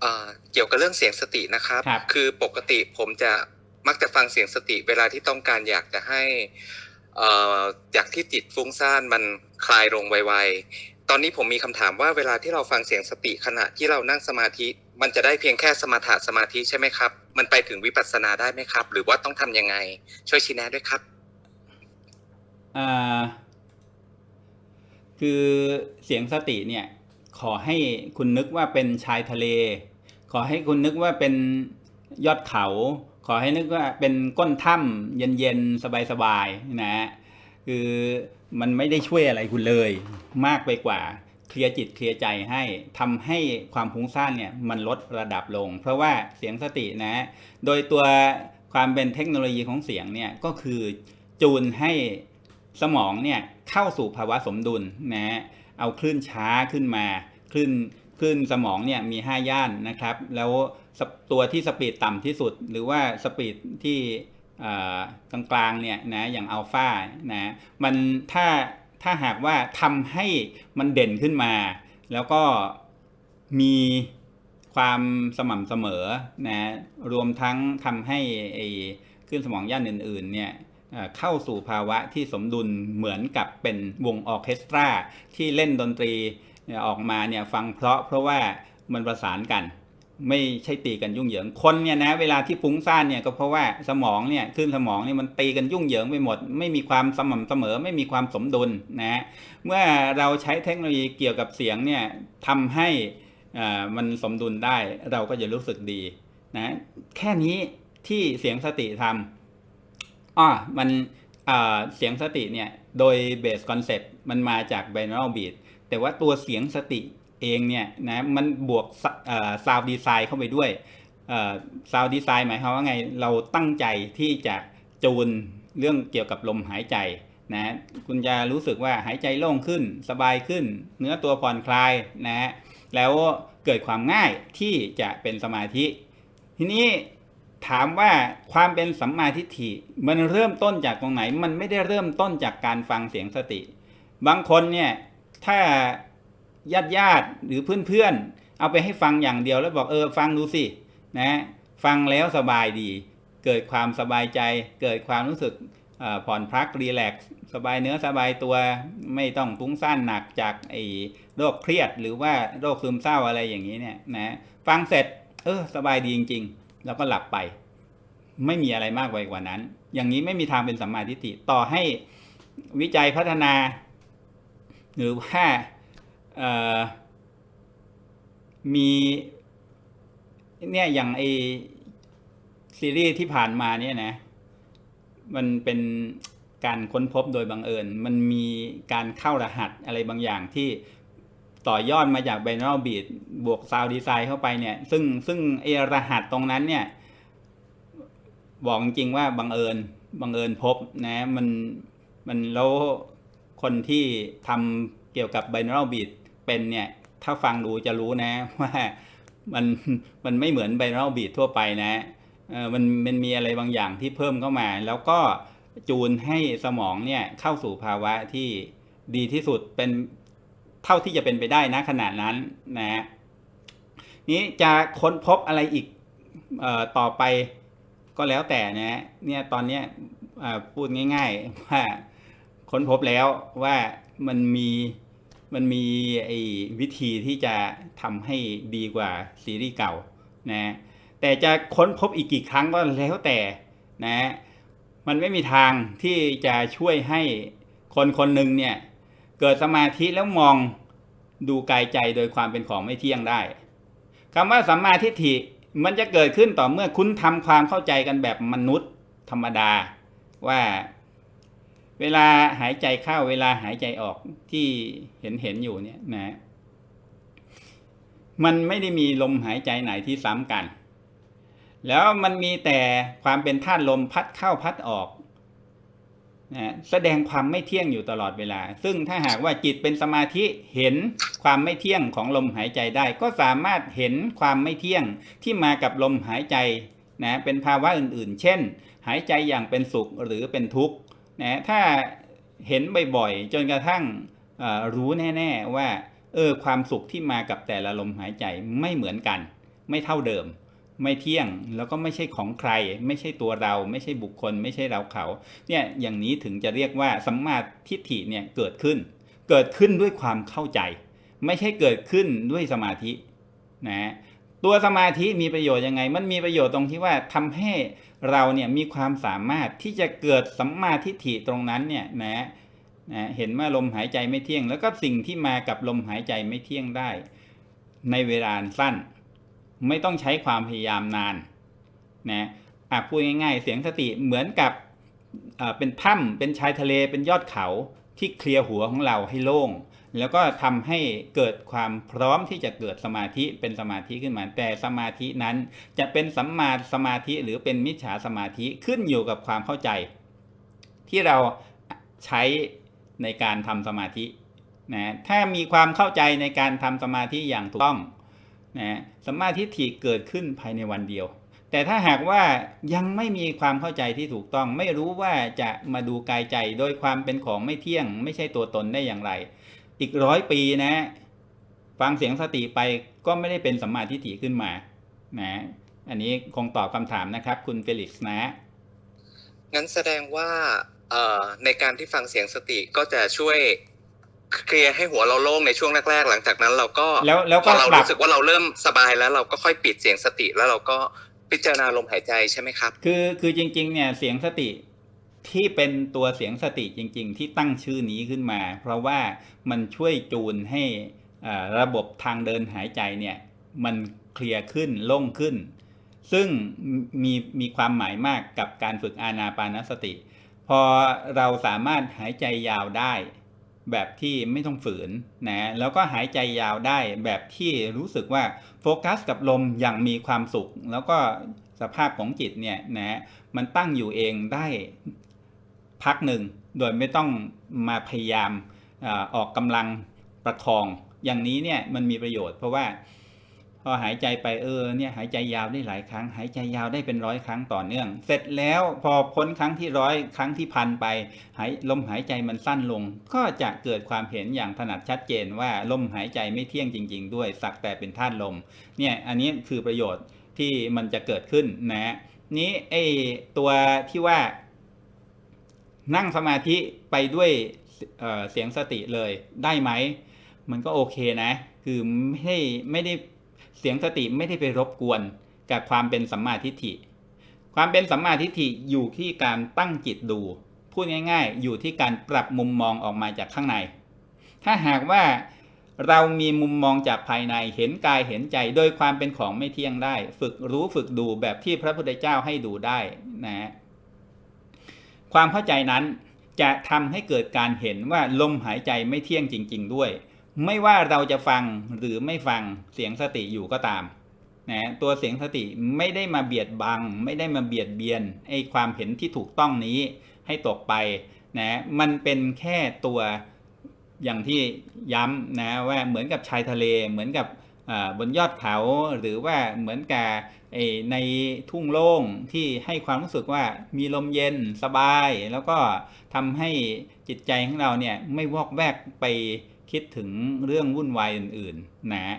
เอ่อเกี่ยวกับเรื่องเสียงสตินะครับครับ คือปกติผมจะมักจะฟังเสียงสติเวลาที่ต้องการอยากจะให้เอ่ออยากที่จิตฟุ้งซ่านมันคลายลงไวๆ ตอนนี้ผมมีคำถามว่าเวลาที่เราฟังเสียงสติขณะที่เรานั่งสมาธิ มันจะได้เพียงแค่สมาธิสมาธิใช่ไหมครับ มันไปถึงวิปัสสนาได้ไหมครับ หรือว่าต้องทำยังไง ช่วยชี้แนะด้วยครับอ่าคือเสียงสติเนี่ยขอให้คุณนึกว่าเป็นชายทะเล ขอให้คุณนึกว่าเป็นยอดเขา ขอให้นึกว่าเป็นก้นถ้ำเย็นๆ สบายๆนะฮะคือมันไม่ได้ช่วยอะไรคุณเลย มากไปกว่าเคลียร์จิตเคลียร์ใจให้ทำให้ความฟุ้งซ่านเนี่ยมันลดระดับลง เพราะว่าเสียงสตินะโดยตัวความเป็นเทคโนโลยีของเสียงเนี่ยก็คือจูนให้สมองเนี่ยเข้าสู่ภาวะสมดุลนะฮะเอาคลื่นช้าขึ้นมาคลื่น คลื่นสมองเนี่ยมี 5 ย่านนะครับ แล้วตัวที่สปีดต่ำที่สุด หรือว่าสปีดที่กลางๆเนี่ยนะอย่างอัลฟานะมันถ้าถ้าหากว่าทำให้มันเด่นขึ้นมา แล้วก็มีความสม่ำเสมอนะรวมทั้งทำให้ไอ้คลื่นสมองย่านอื่นๆเนี่ยเข้าสู่ภาวะที่สมดุลเหมือนกับเป็นวงออเคสตราที่เล่นดนตรี ออกมาเนี่ยฟังเพราะเพราะว่ามันประสานกัน ไม่ใช่ตีกันยุ่งเหยิงคนเนี่ยนะเวลาที่ฟุ้งซ่านเนี่ยก็เพราะว่าสมองเนี่ยคลื่นสมองเนี่ยมันตีกันยุ่งเหยิงไปหมด ไม่มีความสม่ำเสมอ ไม่มีความสมดุลนะเมื่อเราใช้เทคโนโลยีเกี่ยวกับเสียงเนี่ยทำให้มันสมดุลได้เราก็จะรู้สึกดีนะแค่นี้ที่เสียงสติทำอ้อมันเสียงสติเนี่ยโดยเบสคอนเซปต์มันมาจาก binaural beat แต่ว่าตัวเสียงสติเองเนี่ยนะมันบวกซาวด์ดีไซน์เข้าไปด้วยซาวด์ดีไซน์หมายความว่าไงเราตั้งใจที่จะจูนเรื่องเกี่ยวกับลมหายใจนะคุณจะรู้สึกว่าหายใจโล่งขึ้นสบายขึ้น เนื้อตัวผ่อนคลายนะฮะแล้วเกิดความง่ายที่จะเป็นสมาธิ ทีนี้ถามว่าความเป็นสัมมาทิฏฐิมันเริ่มต้นจากตรงไหน มันไม่ได้เริ่มต้นจากการฟังเสียงสติ บางคนเนี่ย ถ้าญาติญาติหรือเพื่อนๆเอาไปให้ฟังอย่างเดียวแล้วบอกเออฟังดูสินะฟังแล้วสบายดี เกิดความสบายใจ เกิดความรู้สึกผ่อนพักรีแลกซ์สบายเนื้อสบายตัวไม่ต้องฟุ้งซ่านหนักจากไอ้โรคเครียดหรือว่าโรคซึมเศร้าอะไรอย่างนี้เนี่ยนะฟังเสร็จเออสบายดีจริง ๆ แล้วก็หลับไป ไม่มีอะไรมากไปกว่านั้น อย่างนี้ไม่มีทางเป็นสัมมาทิฏฐิต่อให้วิจัยพัฒนา หรือว่ามีเนี่ยอย่างไอซีรีส์ที่ผ่านมาเนี่ยนะ มันเป็นการค้นพบโดยบังเอิญ มันมีการเข้ารหัสอะไรบางอย่างที่ต่อยอดมาจาก binaural beat บวก sound design เข้าไปเนี่ย ซึ่งซึ่งไอรหัสตรงนั้นเนี่ย บอกจริงว่าบังเอิญบังเอิญพบนะ มันมันแล้ว คนที่ทำเกี่ยวกับ binaural beat เป็นเนี่ย ถ้าฟังดูจะรู้นะว่ามันมันไม่เหมือน binaural beat ทั่วไปนะมันมันมีอะไรบางอย่างที่เพิ่มเข้ามา แล้วก็จูนให้สมองเนี่ยเข้าสู่ภาวะที่ดีที่สุดเป็นเท่าที่จะเป็นไปได้นะขนาดนั้นนะนี้จะค้นพบอะไรอีกออต่อไปก็แล้วแต่นะเนี่ยตอนนี้พูดง่าย ๆ ว่า ค้นพบแล้วว่ามันมีมันมีไอ้วิธีที่จะทำให้ดีกว่าซีรีส์เก่านะแต่จะค้นพบอีกกี่ครั้งก็แล้วแต่นะมันไม่มีทางที่จะช่วยให้คนคนหนึ่งเนี่ยเกิดสมาธิแล้วมองดูกายใจโดยความเป็นของไม่เที่ยงได้คำว่าสัมมาทิฏฐิมันจะเกิดขึ้นต่อเมื่อคุณทำความเข้าใจกันแบบมนุษย์ธรรมดาว่า เวลาหายใจเข้าเวลาหายใจออกที่เห็นเห็นอยู่เนี่ยนะ มันไม่ได้มีลมหายใจไหนที่ซ้ำกัน แล้วมันมีแต่ความเป็นธาตุลมพัดเข้าพัดออกนะแสดงความไม่เที่ยงอยู่ตลอดเวลา ซึ่งถ้าหากว่าจิตเป็นสมาธิเห็นความไม่เที่ยงของลมหายใจได้ ก็สามารถเห็นความไม่เที่ยงที่มากับลมหายใจนะเป็นภาวะอื่นๆ เช่น หายใจอย่างเป็นสุขหรือเป็นทุกข์ นะถ้าเห็นบ่อยๆ จนกระทั่งรู้แน่ ๆว่าเออความสุขที่มากับแต่ละลมหายใจไม่เหมือนกัน ไม่เท่าเดิม ไม่เที่ยงแล้วก็ไม่ใช่ของใคร ไม่ใช่ตัวเรา ไม่ใช่บุคคล ไม่ใช่เราเขาเนี่ยอย่างนี้ถึงจะเรียกว่าสัมมาทิฏฐิเนี่ยเกิดขึ้น เกิดขึ้นด้วยความเข้าใจ ไม่ใช่เกิดขึ้นด้วยสมาธินะ ตัวสมาธิมีประโยชน์ยังไง มันมีประโยชน์ตรงที่ว่าทำให้เราเนี่ยมีความสามารถที่จะเกิดสัมมาทิฏฐิตรงนั้นเนี่ยนะนะเห็นว่าลมหายใจไม่เที่ยง แล้วก็สิ่งที่มากับลมหายใจไม่เที่ยงได้ ในเวลาสั้น ไม่ต้องใช้ความพยายามนานนะอะพูดง่าย ๆ เสียงสติเหมือนกับเป็นถ้ำเป็นชายทะเลเป็นยอดเขาที่เคลียร์หัวของเราให้โล่ง แล้วก็ทำให้เกิดความพร้อมที่จะเกิดสมาธิเป็นสมาธิขึ้นมา แต่สมาธินั้นจะเป็นสัมมาสมาธิหรือเป็นมิจฉาสมาธิขึ้นอยู่กับความเข้าใจ ที่เราใช้ในการทำสมาธินะถ้ามีความเข้าใจในการทำสมาธิอย่างถูกต้องนะสมาธิถี่เกิดขึ้นภายในวันเดียว แต่ถ้าหากว่ายังไม่มีความเข้าใจที่ถูกต้อง ไม่รู้ว่าจะมาดูกายใจโดยความเป็นของไม่เที่ยง ไม่ใช่ตัวตนได้อย่างไร อีกร้อยปีนะ ฟังเสียงสติไปก็ไม่ได้เป็นสัมมาทิฏฐิขึ้นมา นะ อันนี้คงตอบคำถามนะครับ คุณเฟลิกซ์นะ งั้นแสดงว่าเอ่อในการที่ฟังเสียงสติก็จะช่วยเคลียร์ให้หัวเราโล่งในช่วงแรกๆ หลังจากนั้นเราก็แล้วแล้วพก็อเราปรับรู้สึกว่าเราเริ่มสบายแล้วเราก็ค่อยปิดเสียงสติแล้วเราก็พิจารณาลมหายใจใช่ไหมครับ คือคือจริงๆเนี่ยเสียงสติ ที่เป็นตัวเสียงสติจริง ๆ ที่ตั้งชื่อนี้ขึ้นมา เพราะว่ามันช่วยจูนให้ระบบทางเดินหายใจเนี่ยมันเคลียร์ขึ้นโล่งขึ้น ซึ่งมีมีความหมายมากกับการฝึกอานาปานสติ พอเราสามารถหายใจยาวได้ แบบที่ไม่ต้องฝืนนะแล้วก็หายใจยาวได้แบบที่รู้สึกว่าโฟกัสกับลมอย่างมีความสุข แล้วก็สภาพของจิตเนี่ยนะมันตั้งอยู่เองได้ พักหนึ่ง โดยไม่ต้องมาพยายามอออกกำลังประคอง อย่างนี้เนี่ยมันมีประโยชน์ เพราะว่าพอหายใจไปเออเนี่ยหายใจยาวได้หลายครั้ง หายใจยาวได้เป็นร้อยครั้งต่อเนื่อง เสร็จแล้วพอพ้นครั้งที่ร้อยครั้งที่พันไปหายลมหายใจมันสั้นลง ก็จะเกิดความเห็นอย่างถนัดชัดเจนว่าลมหายใจไม่เที่ยงจริง ๆ ด้วยสักแต่เป็นธาตุลมเนี่ยอันนี้คือประโยชน์ที่มันจะเกิดขึ้นนะนี้ไอตัวที่ว่า นั่งสมาธิไปด้วยเเสียงสติเลยได้ไหม มันก็โอเคนะ คือไม่ได้ไม่ได้เสียงสติไม่ได้ไปรบกวนกับความเป็นสัมมาทิฏฐิ ความเป็นสัมมาทิฏฐิอยู่ที่การตั้งจิตดู พูดง่าย ๆ อยู่ที่การปรับมุมมองออกมาจากข้างใน ถ้าหากว่าเรามีมุมมองจากภายในเห็นกายเห็นใจ โดยความเป็นของไม่เที่ยงได้ ฝึกรู้ฝึกดูแบบที่พระพุทธเจ้าให้ดูได้นะ ความเข้าใจนั้นจะทำให้เกิดการเห็นว่าลมหายใจไม่เที่ยงจริง ๆ ด้วย ไม่ว่าเราจะฟังหรือไม่ฟังเสียงสติอยู่ก็ตามนะตัวเสียงสติไม่ได้มาเบียดบัง ไม่ได้มาเบียดเบียนไอ้ความเห็นที่ถูกต้องนี้ให้ตกไปนะมันเป็นแค่ตัวอย่างที่ย้ำนะว่าเหมือนกับชายทะเลเหมือนกับ บนยอดเขาหรือว่าเหมือนกับในทุ่งโล่งที่ให้ความรู้สึกว่ามีลมเย็นสบาย แล้วก็ทำให้จิตใจของเราเนี่ยไม่วอกแวกไปคิดถึงเรื่องวุ่นวายอื่นๆนะ